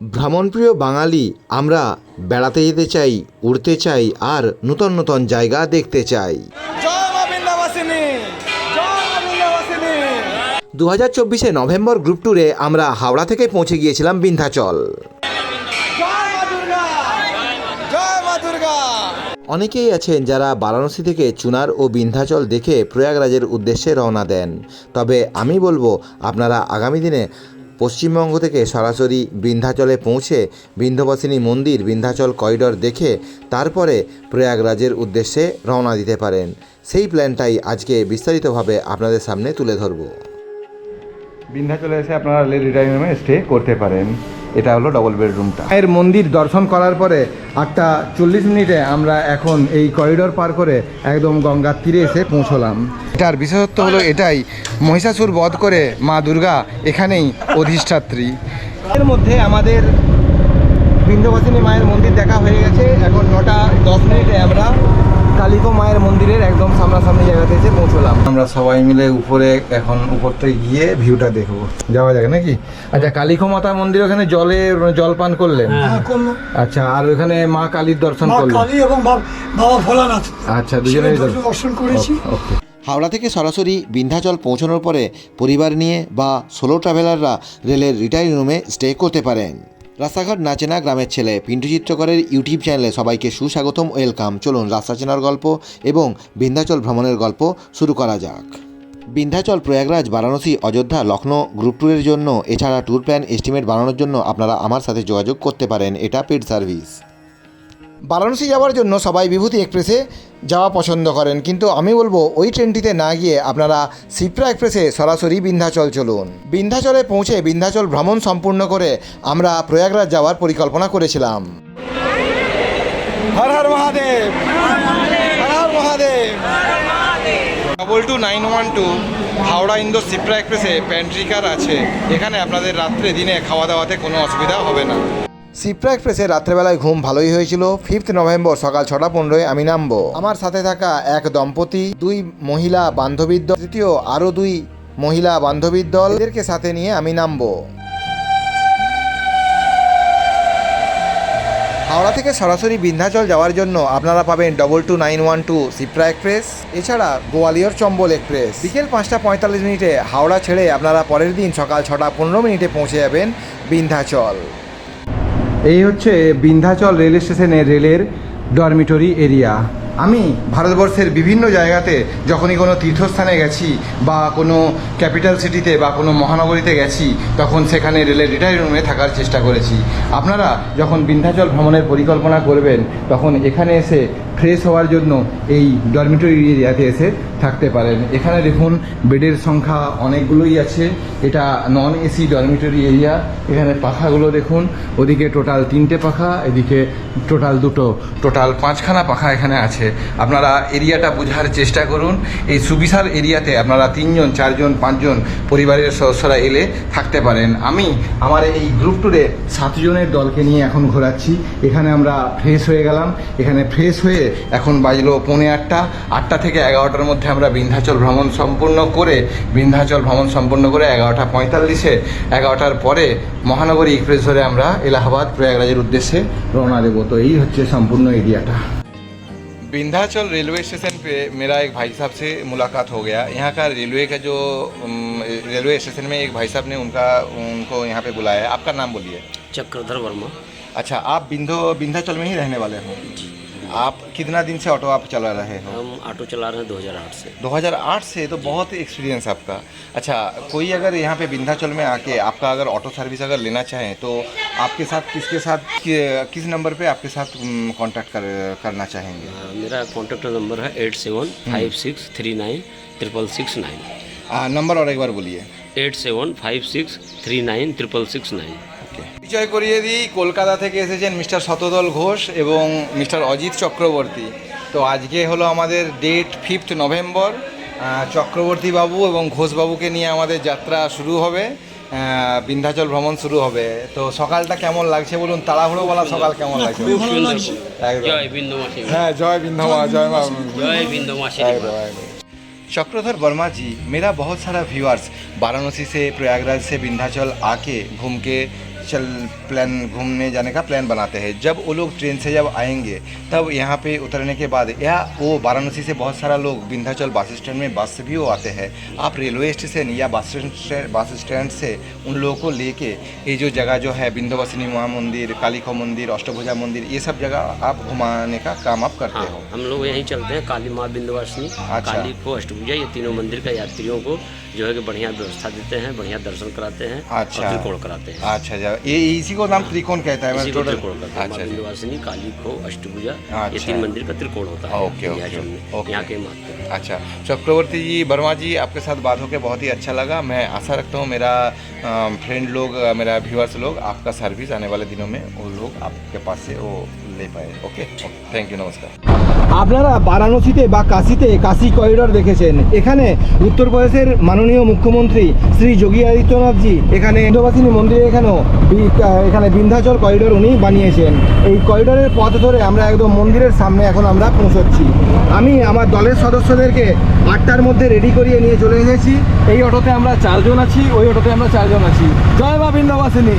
ভ্রমণপ্রিয় বাঙালি আমরা বেড়াতে যেতে চাই উড়তে চাই আর নূতন নূতন জায়গা দেখতে চাই। দু হাজার চব্বিশে নভেম্বর গ্রুপ ট্যুরে আমরা হাওড়া থেকে পৌঁছে গিয়েছিলাম বিন্ধ্যাচল। অনেকেই আছেন যারা বারাণসী থেকে চুনার ও বিন্ধ্যাচল দেখে প্রয়াগরাজের উদ্দেশ্যে রওনা দেন। তবে আমি বলব আপনারা আগামী দিনে পশ্চিমবঙ্গ থেকে সরাসরি বিন্ধ্যাচলে পৌঁছে বিন্ধ্যবাসিনী মন্দির, বিন্ধ্যাচল করিডর দেখে তারপরে প্রয়াগরাজের উদ্দেশ্যে রওনা দিতে পারেন। সেই প্ল্যানটাই আজকে বিস্তারিতভাবে আপনাদের সামনে তুলে ধরব। বিন্ধ্যাচলে এসে আপনারা লেডি ডাইনিং রুমে স্টে করতে পারেন। এটা হলো ডবল বেডরুমটা এর মন্দির দর্শন করার পরে আটটা চল্লিশ মিনিটে আমরা এখন এই করিডোর পার করে একদম গঙ্গার তীরে এসে পৌঁছলাম। এটার বিশেষত্ব হলো এটাই মহিষাসুর বধ করে মা দুর্গা এখানেই অধিষ্ঠাত্রী। এর মধ্যে আমাদের বিন্ধ্যবাসিনী মায়ের মন্দির দেখা হয়ে গেছে। এখন নটা দশ মিনিটে আমরা কালিকো মায়ের মন্দিরের একদম সামনাসামনি জায়গাতে এসে পৌঁছলাম। আমরা সবাই মিলে উপরে এখন উপর থেকে গিয়ে ভিউটা দেখব। যাওয়া যাবে নাকি? আচ্ছা কালিকো মাতা মন্দির ওখানে জলে জল পান করলেন? হ্যাঁ, আচ্ছা আর ওখানে মা কালীর দর্শন করলেন? কালী এবং বাবা ভোলানাথ। আচ্ছা দুজনেই দর্শন করেছি। ওকে। হাওড়া থেকে সরাসরি বিন্ধ্যাচল পৌঁছানোর পরে পরিবার নিয়ে বা সোলো ট্রাভেলাররা রেলের রিটায়ারিং রুমে স্টে করতে পারেন। রাস্তাঘাট না চেনা গ্রামের ছেলে পিন্টু চিত্রকরের ইউটিউব চ্যানেলে সবাইকে সুস্বাগতম, ওয়েলকাম। চলুন রাস্তা চেনার গল্প এবং বিন্ধ্যাচল ভ্রমণের গল্প শুরু করা যাক। বিন্ধ্যাচল প্রয়াগরাজ, বারাণসী, অযোধ্যা লখনৌ গ্রুপ ট্যুরের জন্য এছাড়া ট্যুর প্ল্যান এস্টিমেট বানানোর জন্য আপনারা আমার সাথে যোগাযোগ করতে পারেন। এটা পেড সার্ভিস বারাণসী যাওয়ার জন্য সবাই বিভূতি এক্সপ্রেসে যাওয়া পছন্দ করেন। কিন্তু আমি বলব ওই ট্রেনটিতে না গিয়ে আপনারা সিপ্রা এক্সপ্রেসে সরাসরি বিন্ধ্যাচল চলুন। বিন্ধ্যাচলে পৌঁছে বিন্ধ্যাচল ভ্রমণ সম্পূর্ণ করে আমরা প্রয়াগরাজ যাওয়ার পরিকল্পনা করেছিলাম। Har Har Mahadev. Har Har Mahadev. Double two nine one two Howrah Indore Shipra এক্সপ্রেসে প্যান্ট্রি কার আছে। এখানে আপনাদের রাত্রে দিনে খাওয়া দাওয়াতে কোনো অসুবিধা হবে না। সিপ্রা এক্সপ্রেসে রাত্রেবেলায় ঘুম ভালোই হয়েছিল। ফিফথ নভেম্বর সকাল ছটা পনেরোয় আমি নামবো। আমার সাথে থাকা এক দম্পতি, দুই মহিলা বান্ধবীর দল, তৃতীয় আরও দুই মহিলা বান্ধবীর দল, এদেরকে সাথে নিয়ে আমি নামবো। হাওড়া থেকে সরাসরি বিন্ধ্যাচল যাওয়ার জন্য আপনারা পাবেন double two nine one two Shipra express এছাড়া গোয়ালিয়র চম্বল এক্সপ্রেস বিকেল পাঁচটা পঁয়তাল্লিশ মিনিটে হাওড়া ছেড়ে আপনারা পরের দিন সকাল ছটা পনেরো মিনিটে পৌঁছে যাবেন বিন্ধ্যাচল। এই হচ্ছে বিন্ধ্যাচল রেল স্টেশনের রেলের ডরমিটরি এরিয়া। আমি ভারতবর্ষের বিভিন্ন জায়গাতে যখনই কোনো তীর্থস্থানে গেছি বা কোনো ক্যাপিটাল সিটিতে বা কোনো মহানগরীতে গেছি, তখন সেখানে রেলের রিটায়ার রুমে থাকার চেষ্টা করেছি। আপনারা যখন বিন্ধ্যাচল ভ্রমণের পরিকল্পনা করবেন, তখন এখানে এসে ফ্রেশ হওয়ার জন্য এই ডরমিটরি এরিয়াতে এসে থাকতে পারেন। এখানে দেখুন, বেডের সংখ্যা অনেকগুলোই আছে। এটা নন এসি ডরমিটরি এরিয়া এখানে পাখাগুলো দেখুন, ওদিকে টোটাল তিনটে পাখা, এদিকে টোটাল দুটো। টোটাল পাঁচখানা পাখা এখানে আছে। আপনারা এরিয়াটা বোঝার চেষ্টা করুন। এই সুবিশাল এরিয়াতে আপনারা তিনজন, চারজন, পাঁচজন পরিবারের সদস্যরা এলে থাকতে পারেন। আমি আমার এই গ্রুপ ট্যুরে সাতজনের দলকে নিয়ে এখন ঘোরাচ্ছি। এখানে আমরা ফ্রেশ হয়ে গেলাম। এখানে ফ্রেশ হয়ে এখন বাজলো পৌনে আটটা আটটা থেকে এগারোটার মধ্যে আমরা বিন্ধ্যাচল ভ্রমণ সম্পূর্ণ করে বিন্ধ্যাচল ভ্রমণ সম্পূর্ণ করে এগারোটা পঁয়তাল্লিশে এগারোটার পরে মহানগরী এক্সপ্রেস ধরে আমরা এলাহাবাদ প্রয়াগরাজের উদ্দেশ্যে রওনা দেবো তো এই হচ্ছে সম্পূর্ণ এরিয়াটা विंध्याचल रेलवे स्टेशन पे मेरा एक भाई साहब से मुलाकात हो गया यहाँ का रेलवे का जो अम, रेलवे स्टेशन में एक भाई साहब ने उनका उनको यहाँ पे बुलाया है आपका नाम बोलिए चक्रधर वर्मा अच्छा आप बिंदो विंध्याचल में ही रहने वाले हो आप कितना दिन से ऑटो आप चला रहे हो? हम ऑटो चला रहे हैं 2008 से। 2008 से तो बहुत एक्सपीरियंस आपका। अच्छा कोई अगर यहाँ पे विंध्याचल में आके आपका अगर ऑटो सर्विस अगर लेना चाहें तो आपके साथ किसके साथ किस नंबर पे आपके साथ कांटेक्ट कर, करना चाहेंगे? हाँ, मेरा कॉन्टैक्ट नंबर है eight seven hmm. Five six three nine triple six nine. Number और एक बार बोलिए। Eight seven five six three nine triple six nine. Nine পরিচয় করিয়ে দিই কলকাতা থেকে এসেছেন মিস্টার শতদল ঘোষ এবং মিস্টার অজিত চক্রবর্তী তো আজকে হলো আমাদের date fifth November ah, Chakraborty বাবু এবং ঘোষবাবুকে নিয়ে আমাদের যাত্রা শুরু হবে আহ, বিন্ধ্যাচল ভ্রমণ শুরু হবে তো সকালটা কেমন লাগছে বলুন তাড়াহুড়ো বলা সকাল কেমন লাগছে খুবই ভালো লাগছে একদম। জয় বিন্দু মাসি হ্যাঁ জয় বিন্ধ্যমা জয় মা জয় বিন্দু মাসি एकदम, एकदम। चक्रधर वर्मा जी मेरा बहुत सारा व्यूअर्स वाराणसी से प्रयागराज से विंध्याचल आके घूम के चल प्लान घूमने जाने का प्लान बनाते हैं जब वो लोग ट्रेन से जब आएँगे तब यहाँ पे उतरने के बाद या वो वाराणसी से बहुत सारा लोग विंध्याचल बस स्टैंड में बस से भी वो आते हैं आप रेलवे स्टेशन या बस बस स्टैंड से उन लोगों को लेके ये जो जगह जो है विंध्यवासिनी महा मंदिर कालिखो मंदिर अष्टभुजा मंदिर ये सब जगह आप घुमाने का काम आप करते हाँ हो हम लोग यहीं चलते हैं काली माँ बिंदवासिनी अच्छा। काली को अष्टभुजा ये तीनों मंदिर का यात्रियों को जो है कि बढ़िया व्यवस्था देते हैं बढ़िया दर्शन कराते हैं अच्छा। कराते हैं अच्छा अच्छा ये इसी को नाम त्रिकोण कहता है इसी मैं को टोटल त्रिकोण कहते हैं अच्छा अच्छा काली को अष्टभुजा ये अच्छा। तीन मंदिर का त्रिकोण होता है ओके। ओके। यहाँ के महत्व अच्छा चक्रवर्ती जी वर्मा जी आपके साथ बात होकर बहुत ही अच्छा लगा मैं आशा रखता हूँ मेरा फ्रेंड लोग मेरा व्यूअर्स लोग आपका सर्विस आने वाले दिनों में वो लोग आपके पास से वो ওকে থ্যাংক ইউ নমস্কার। আপনারা বারাণসীতে বা কাশিতে কাশি করিডর দেখেছেন। এখানে উত্তরপ্রদেশের মাননীয় মুখ্যমন্ত্রী শ্রী যোগী আদিত্যনাথজি এখানে ইন্দ্রবাসিনী মন্দিরে এখানেও এখানে বিন্ধ্যাচল করিডর উনি বানিয়েছেন। এই করিডরের পথ ধরে আমরা একদম মন্দিরের সামনে এখন আমরা পৌঁছচ্ছি। আমি আমার দলের সদস্যদেরকে আটটার মধ্যে রেডি করিয়ে নিয়ে চলে এসেছি। এই অটোতে আমরা চারজন আছি ওই অটোতে আমরা চারজন আছি। জয় মা বিন্ধ্যাবাসিনী।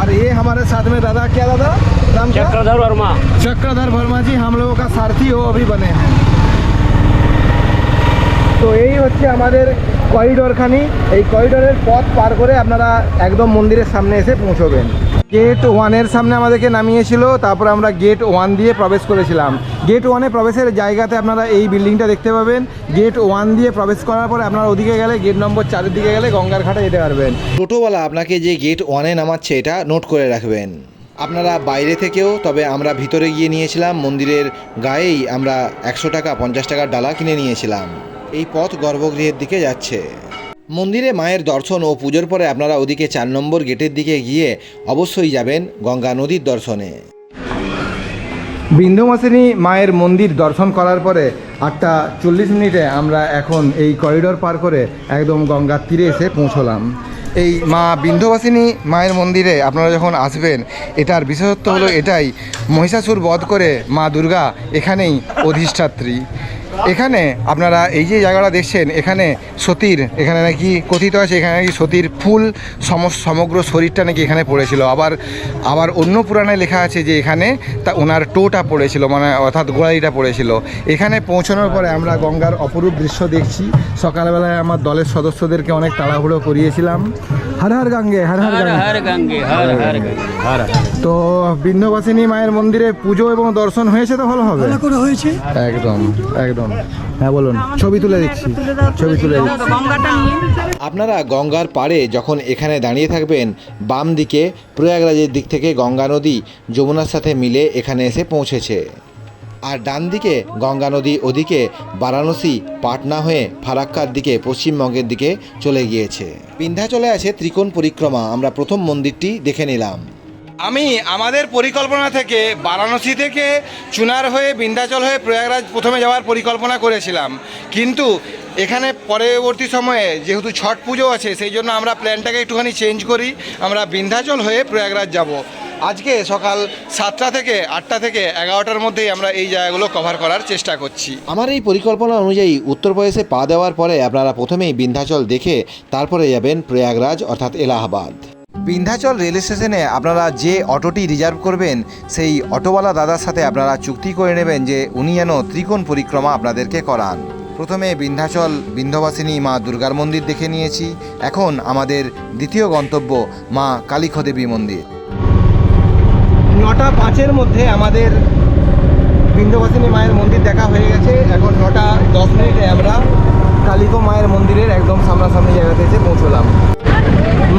और ये हमारे साथ में दादा क्या दादा नाम क्या चक्रधर वर्मा चक्रधर वर्मा जी हम लोगों का सारथी हो अभी बने हैं তো এই হচ্ছে আমাদের করিডোরখানি এই করিডোরের পথ পার করে আপনারা একদম মন্দিরের সামনে এসে পৌঁছবেন গেট ওয়ানের সামনে আমাদেরকে নামিয়েছিল, তারপর আমরা গেট ওয়ান দিয়ে প্রবেশ করেছিলাম। গেট ওয়ানে প্রবেশের জায়গাতে আপনারা এই বিল্ডিংটা দেখতে পাবেন। গেট ওয়ান দিয়ে প্রবেশ করার পরে আপনারা ওদিকে গেলে গেট নম্বর চারের দিকে গেলে গঙ্গার ঘাটে যেতে পারবেন। টোটোওয়ালা আপনাকে যে গেট ওয়ানে নামাচ্ছে, এটা নোট করে রাখবেন। আপনারা বাইরে থেকেও, তবে আমরা ভিতরে গিয়ে নিয়েছিলাম, মন্দিরের গায়েই আমরা একশো টাকা, পঞ্চাশ টাকার ডালা কিনে নিয়েছিলাম। এই পথ গর্ভগৃহের দিকে যাচ্ছে। মন্দিরে মায়ের দর্শন ও পুজোর পরে আপনারা ওদিকে চার নম্বর গেটের দিকে গিয়ে অবশ্যই যাবেন গঙ্গা নদীর দর্শনে। বিন্দুমাসিনী মায়ের মন্দির দর্শন করার পরে আটটা চল্লিশ মিনিটে আমরা এখন এই করিডোর পার করে একদম গঙ্গার তীরে এসে পৌঁছলাম। এই মা বিন্ধ্যবাসিনী মায়ের মন্দিরে আপনারা যখন আসবেন, এটার বিশেষত্ব হলো এটাই, মহিষাসুর বধ করে মা দুর্গা এখানেই অধিষ্ঠাত্রী। এখানে আপনারা এই যে জায়গাটা দেখছেন, এখানে সতীর, এখানে নাকি কথিত আছে, এখানে নাকি সতীর ফুল সম- সমগ্র শরীরটা নাকি এখানে পড়েছিল। আবার আবার অন্য পুরাণে লেখা আছে যে এখানে তা ওনার টোটা পড়েছিল মানে অর্থাৎ গোড়ালিটা পড়েছিল। এখানে পৌঁছানোর পরে আমরা গঙ্গার অপরূপ দৃশ্য দেখছি। সকালবেলায় আমার দলের সদস্যদেরকে অনেক তাড়াহুড়ো করিয়েছিলাম। হর হর গঙ্গে হর হর হর গঙ্গে। হর হর হর তো বিন্ধ্যবাসিনী মায়ের মন্দিরে পুজো এবং দর্শন হয়েছে তো ভালো হবে? করে হয়েছে। একদম একদম। হ্যাঁ বলুন ছবি তুলে দিচ্ছি ছবি তুলে আপনারা গঙ্গার পাড়ে যখন এখানে দাঁড়িয়ে থাকবেন বাম দিকে প্রয়াগরাজের দিক থেকে গঙ্গা নদী যমুনার সাথে মিলে এখানে এসে পৌঁছেছে। আর ডান দিকে গঙ্গা নদী ওদিকে বারাণসী, পাটনা হয়ে ফারাক্কার দিকে পশ্চিমবঙ্গের দিকে চলে গিয়েছে। বিন্ধ্যাচলে আছে ত্রিকোণ পরিক্রমা। আমরা প্রথম মন্দিরটি দেখে নিলাম। আমি আমাদের পরিকল্পনা থেকে বারাণসী থেকে চুনার হয়ে বিন্ধ্যাচল হয়ে প্রয়াগরাজ প্রথমে যাওয়ার পরিকল্পনা করেছিলাম। কিন্তু এখানে পরবর্তী সময়ে যেহেতু ছট পুজো আছে, সেই জন্য আমরা প্ল্যানটাকে একটুখানি চেঞ্জ করি। আমরা বিন্ধ্যাচল হয়ে প্রয়াগরাজ যাব। আজকে সকাল সাতটা থেকে আটটা থেকে এগারোটার মধ্যেই আমরা এই জায়গাগুলো কভার করার চেষ্টা করছি। আমার এই পরিকল্পনা অনুযায়ী উত্তরপ্রদেশে পা দেওয়ার পরে আপনারা প্রথমেই বিন্ধ্যাচল দেখে তারপরে যাবেন প্রয়াগরাজ অর্থাৎ এলাহাবাদ। বিন্ধ্যাচল রেল স্টেশনে আপনারা যে অটোটি রিজার্ভ করবেন সেই অটোওয়ালা দাদার সাথে আপনারা চুক্তি করে নেবেন যে উনি যেন ত্রিকোণ পরিক্রমা আপনাদেরকে করান। প্রথমে বিন্ধ্যাচল বিন্ধ্যবাসিনী মা দুর্গার মন্দির দেখে নিয়েছি। এখন আমাদের দ্বিতীয় গন্তব্য মা কালীখদেবী মন্দির। নটা পাঁচের মধ্যে আমাদের বিন্ধ্যবাসিনী মায়ের মন্দির দেখা হয়ে গেছে। এখন নটা দশ মিনিটে আমরা কালিকো মায়ের মন্দিরের একদম সামনাসামনি জায়গাতে এসে পৌঁছলাম।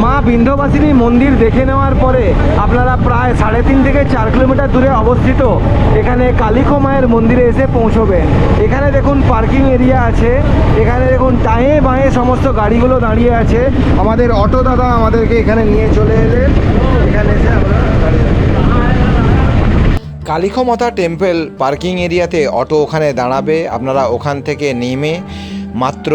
মা বিন্ধ্যবাসিনী মন্দির দেখে নেওয়ার পরে আপনারা প্রায় সাড়ে তিন থেকে চার কিলোমিটার দূরে অবস্থিত এখানে কালিকো মায়ের মন্দিরে এসে পৌঁছবেন। এখানে দেখুন পার্কিং এরিয়া আছে, এখানে দেখুন টায়ে বাঁয়ে সমস্ত গাড়িগুলো দাঁড়িয়ে আছে। আমাদের অটো দাদা আমাদেরকে এখানে নিয়ে চলে এলেন। এখানে এসে আমরা। কালিখমাতা টেম্পল পার্কিং এরিয়াতে অটো ওখানে দাঁড়াবে। আপনারা ওখান থেকে নেমে মাত্র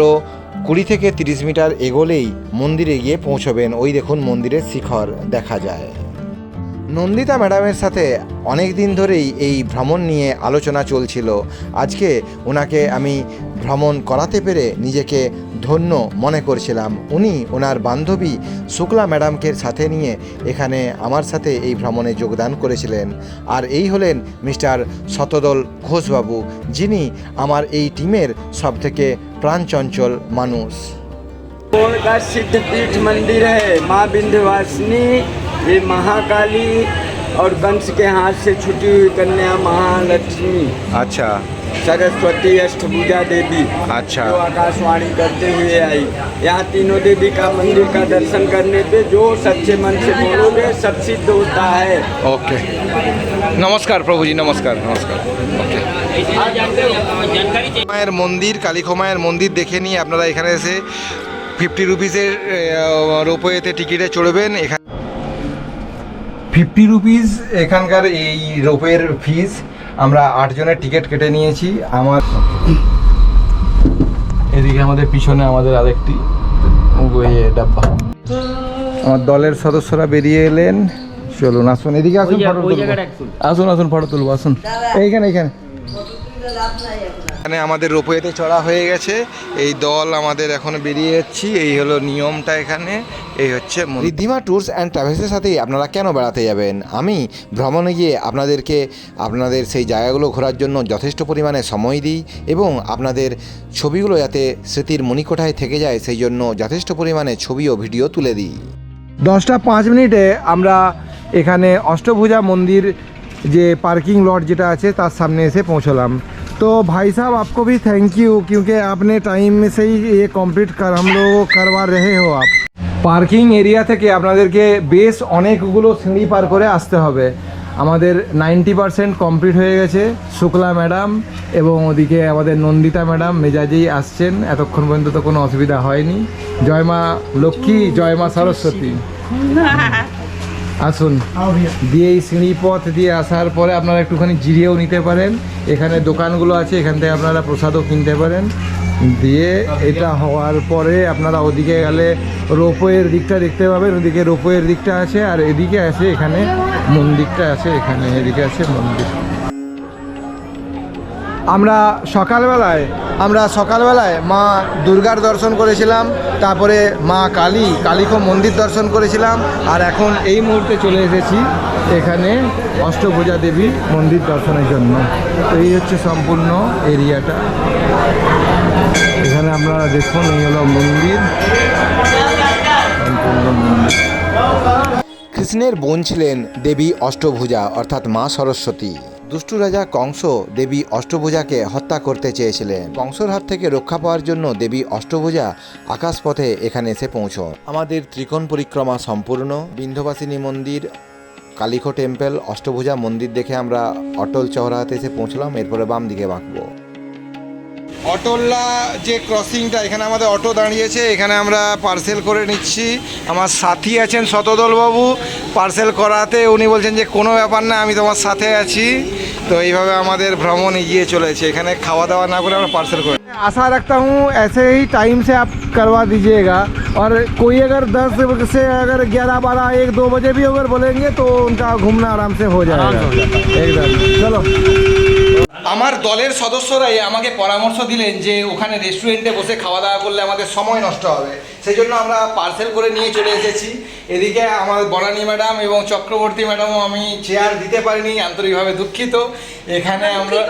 কুড়ি থেকে তিরিশ মিটার এগোলেই মন্দিরে গিয়ে পৌঁছবেন। ওই দেখুন মন্দিরের শিখর দেখা যায়। নন্দিতা ম্যাডামের সাথে অনেক দিন ধরেই এই ভ্রমণ নিয়ে আলোচনা চলছিল। আজকে ওনাকে আমি ভ্রমণ করাতে পেরে নিজেকে ধন্য মনে করছিলাম। উনি ওনার বান্ধবী শুক্লা ম্যাডামকে সাথে নিয়ে এখানে আমার সাথে এই ভ্রমণে যোগদান করেছিলেন। আর এই হলেন মিস্টার শতদল ঘোষবাবু, যিনি আমার এই টিমের সবথেকে প্রাণচঞ্চল মানুষ। का सिद्धपीठ मंदिर है माँ विंध्यवासिनी ये महाकाली और कंस के हाथ से छुटी हुई कन्या महालक्ष्मी আচ্ছা सरस्वती अष्टभुजा देवी अच्छा। जो आकाशवाणी करते हुए आई यहाँ तीनों देवी का मंदिर का दर्शन करने पे जो सच्चे मन से बोलोगे सब सिद्ध होता है ওকে নমস্কার প্রভুজি নমস্কার নমস্কার ওকে মায়ের মন্দির কালীখো মায়ের মন্দির দেখে নিয়ে আপনারা এখানে এসে ফিফটি রুপিসের রোপওয়েতে টিকিটে চড়বেন। এখানে ফিফটি রুপিস এখানকার এই রোপের ফিস আমরা আটজনের টিকিট কেটে নিয়েছি। আমার এদিকে আমাদের পিছনে আমাদের আরেকটি ডাব্বা। আমার দলের সদস্যরা বেরিয়ে এলেন। চলুন আসুন এদিকে আসুন ফটো তুলবো। আসুন আসুন ফটো তুলবো আসুন। এইখানে এইখানে। এখানে আমাদের রোপওয়েতে চড়া হয়ে গেছে। এই দল আমাদের এখন বেরিয়ে যাচ্ছি। এই হলো নিয়মটা এখানে। এই হচ্ছে রিদ্ধিমা ট্যুরস অ্যান্ড ট্রাভেলসের সাথেই আপনারা কেন বেড়াতে যাবেন? আমি ভ্রমণে গিয়ে আপনাদেরকে আপনাদের সেই জায়গাগুলো ঘোরার জন্য যথেষ্ট পরিমাণে সময় দিই এবং আপনাদের ছবিগুলো যাতে স্মৃতির মণিকোঠায় থেকে যায় সেই জন্য যথেষ্ট পরিমাণে ছবি ও ভিডিও তুলে দিই। দশটা পাঁচ মিনিটে আমরা এখানে অষ্টভুজা মন্দির যে পার্কিং লট যেটা আছে তার সামনে এসে পৌঁছলাম। तो भाई साहब आपको भी थैंक यू क्योंकि आपने टाइम में से ही ये कंप्लीट कर हम लोग करवा रहे हो आप পার্কিং এরিয়া থেকে আপনাদেরকে বেশ অনেকগুলো সিঁড়ি পার করে আসতে হবে আমাদের নাইনটি পারসেন্ট কমপ্লিট হয়ে গেছে শুক্লা ম্যাডাম এবং ওদিকে আমাদের নন্দিতা ম্যাডাম মেজাজেই আসছেন এতক্ষণ পর্যন্ত তো কোনো অসুবিধা হয়নি জয় মা লক্ষ্মী জয় মা সরস্বতী আসুন। দিয়ে এই সিঁড়ি পথ দিয়ে আসার পরে আপনারা একটুখানি জিরিয়েও নিতে পারেন। এখানে দোকানগুলো আছে এখান থেকে আপনারা প্রসাদও কিনতে পারেন। দিয়ে এটা হওয়ার পরে আপনারা ওদিকে গেলে রোপওয়ের দিকটা দেখতে পাবেন। ওদিকে রোপওয়ের দিকটা আছে আর এদিকে আছে এখানে মন্দিরটা আছে এখানে এদিকে আছে মন্দির। আমরা সকালবেলায় আমরা সকালবেলায় মা দুর্গার দর্শন করেছিলাম, তারপরে মা কালী, কালীকো মন্দির দর্শন করেছিলাম, আর এখন এই মুহূর্তে চলে এসেছি এখানে অষ্টভুজা দেবী মন্দির দর্শনের জন্য। তো এই হচ্ছে সম্পূর্ণ এরিয়াটা। এখানে আপনারা দেখুন, এই হলো মন্দির। মন্দির। কৃষ্ণের বোন ছিলেন দেবী অষ্টভুজা, অর্থাৎ মা সরস্বতী। দুষ্টু রাজা কংস দেবী অষ্টভুজাকে হত্যা করতে চেয়েছিলেন। কংসর হাত থেকে রক্ষা পাওয়ার জন্য দেবী অষ্টভুজা আকাশপথে এখানে এসে পৌঁছ আমাদের ত্রিকোণ পরিক্রমা সম্পূর্ণ। বিন্ধবাসিনী মন্দির কালিখো টেম্পল, অষ্টভুজা মন্দির দেখে আমরা অটল চৌরাহাতে এসে পৌঁছলাম, এরপরে বাম দিকে বাঁকবো অটোল্লা যে ক্রসিংটা এখানে আমাদের অটো দাঁড়িয়েছে এখানে আমরা পার্সেল করে নিচ্ছি আমার সাথী আছেন শতদল বাবু পার্সেল করাতে উনি বলছেন যে কোনো ব্যাপার না আমি তোমার সাথে আছি তো এইভাবে আমাদের ভ্রমণ এগিয়ে চলেছে এখানে খাওয়া দাওয়া না করে আমরা পার্সেল করে आशा रखता हूँ ऐसे ही टाइम से आप करवा दीजिएगा और कोई अगर दस से अगर ग्यारह बारह एक दो बजे भी अगर बोलेंगे तो उनका घूमना आराम से हो जाएगा एकदम चलो আমার দলের সদস্যরাই আমাকে পরামর্শ দিলেন যে ওখানে রেস্টুরেন্টে বসে খাওয়া দাওয়া করলে আমাদের সময় নষ্ট হবে। সেই জন্য আমরা পার্সেল করে নিয়ে চলে এসেছি। এদিকে আমার বনানী ম্যাডাম এবং চক্রবর্তী ম্যাডামও আমি চেয়ার দিতে পারিনি আন্তরিকভাবে দুঃখিত। এখানে আমরা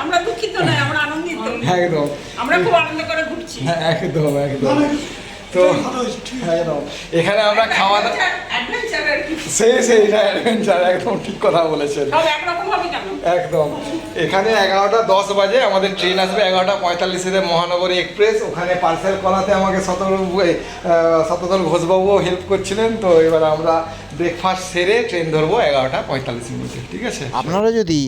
আমরা দুঃখিত নই আমরা আনন্দিত। একদম। আমরা খুব আনন্দ করে ঘুরছি। হ্যাঁ, একদম একদম। তো একদম এখানে আমরা খাওয়া দাওয়া সেই সেই অ্যাডভেঞ্চার একদম ঠিক কথা বলেছেন। একদম। এখানে এগারোটা দশ বাজে আমাদের ট্রেন আসবে এগারোটা পঁয়তাল্লিশে মহানগরী এক্সপ্রেস। ওখানে পার্সেল করাতে আমাকে শতবাবু শতদল ঘোষবাবুও হেল্প করছিলেন। তো এবার আমরা ব্রেকফাস্ট সেরে ট্রেন ধরবো এগারোটা পঁয়তাল্লিশ মিনিটে ঠিক আছে? আপনারা যদি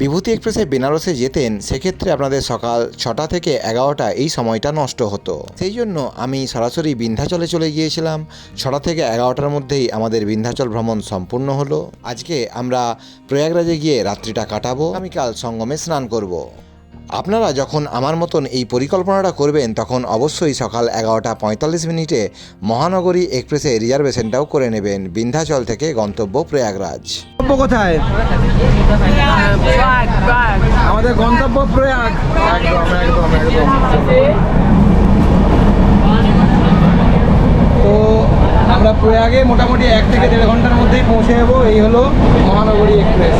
বিভূতি এক্সপ্রেসে বেনারসে যেতেন, সেক্ষেত্রে আপনাদের সকাল ছটা থেকে এগারোটা এই সময়টা নষ্ট হতো। সেই জন্য আমি সরাসরি বিন্ধ্যাচলে চলে গিয়েছিলাম। ছটা থেকে এগারোটার মধ্যেই আমাদের বিন্ধ্যাচল ভ্রমণ সম্পূর্ণ হলো। আজকে আমরা প্রয়াগরাজে গিয়ে রাত্রিটা কাটাবো। আমি কাল সঙ্গমে স্নান করব। আপনারা যখন আমার মতন এই পরিকল্পনাটা করবেন তখন অবশ্যই সকাল এগারোটা পঁয়তাল্লিশ মিনিটে মহানগরী এক্সপ্রেসে রিজার্ভেশনটাও করে নেবেন। বিন্ধ্যাচল থেকে গন্তব্য প্রয়াগরাজ। গন্তব্য কোথায়? আমাদের গন্তব্য প্রয়াগ। একদম একদম একদম। তো আমরা প্রয়াগে মোটামুটি এক থেকে দেড় ঘণ্টার মধ্যেই পৌঁছে যাব। এই হলো মহানগরী এক্সপ্রেস।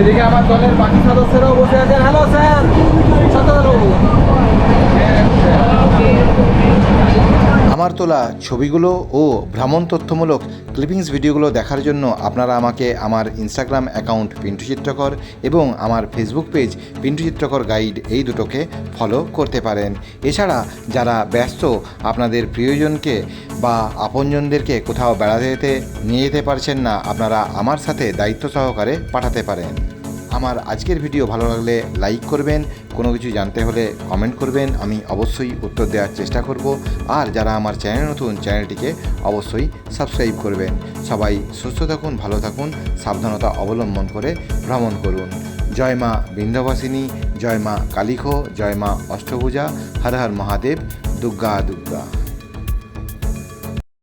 এদিকে আমার দলের বাকি সদস্যরাও বসে আছেন। হ্যালো স্যার সত্যবাবু আমার তোলা ছবিগুলো ও ভ্রমণ তথ্যমূলক ক্লিপিংস ভিডিওগুলো দেখার জন্য আপনারা আমাকে আমার ইনস্টাগ্রাম অ্যাকাউন্ট পিন্টু চিত্রকর এবং আমার ফেসবুক পেজ পিন্টু চিত্রকর গাইড এই দুটোকে ফলো করতে পারেন। এছাড়া যারা ব্যস্ত আপনাদের প্রিয়জনকে বা আপনজনদেরকে কোথাও বেড়াতে নিয়ে যেতে পারছেন না, আপনারা আমার সাথে দায়িত্ব সহকারে পাঠাতে পারেন। আমার আজকের ভিডিও ভালো লাগলে লাইক করবেন, কোনো কিছু জানতে হলে কমেন্ট করবেন, আমি অবশ্যই উত্তর দেওয়ার চেষ্টা করব। আর যারা আমার চ্যানেল নতুন, চ্যানেলটিকে অবশ্যই সাবস্ক্রাইব করবেন। সবাই সুস্থ থাকুন, ভালো থাকুন, সাবধানতা অবলম্বন করে ভ্রমণ করুন। জয় মা বিন্ধ্যবাসিনী জয় মা কালিখো জয় মা অষ্টভুজা, হর হর মহাদেব দুর্গা দুর্গা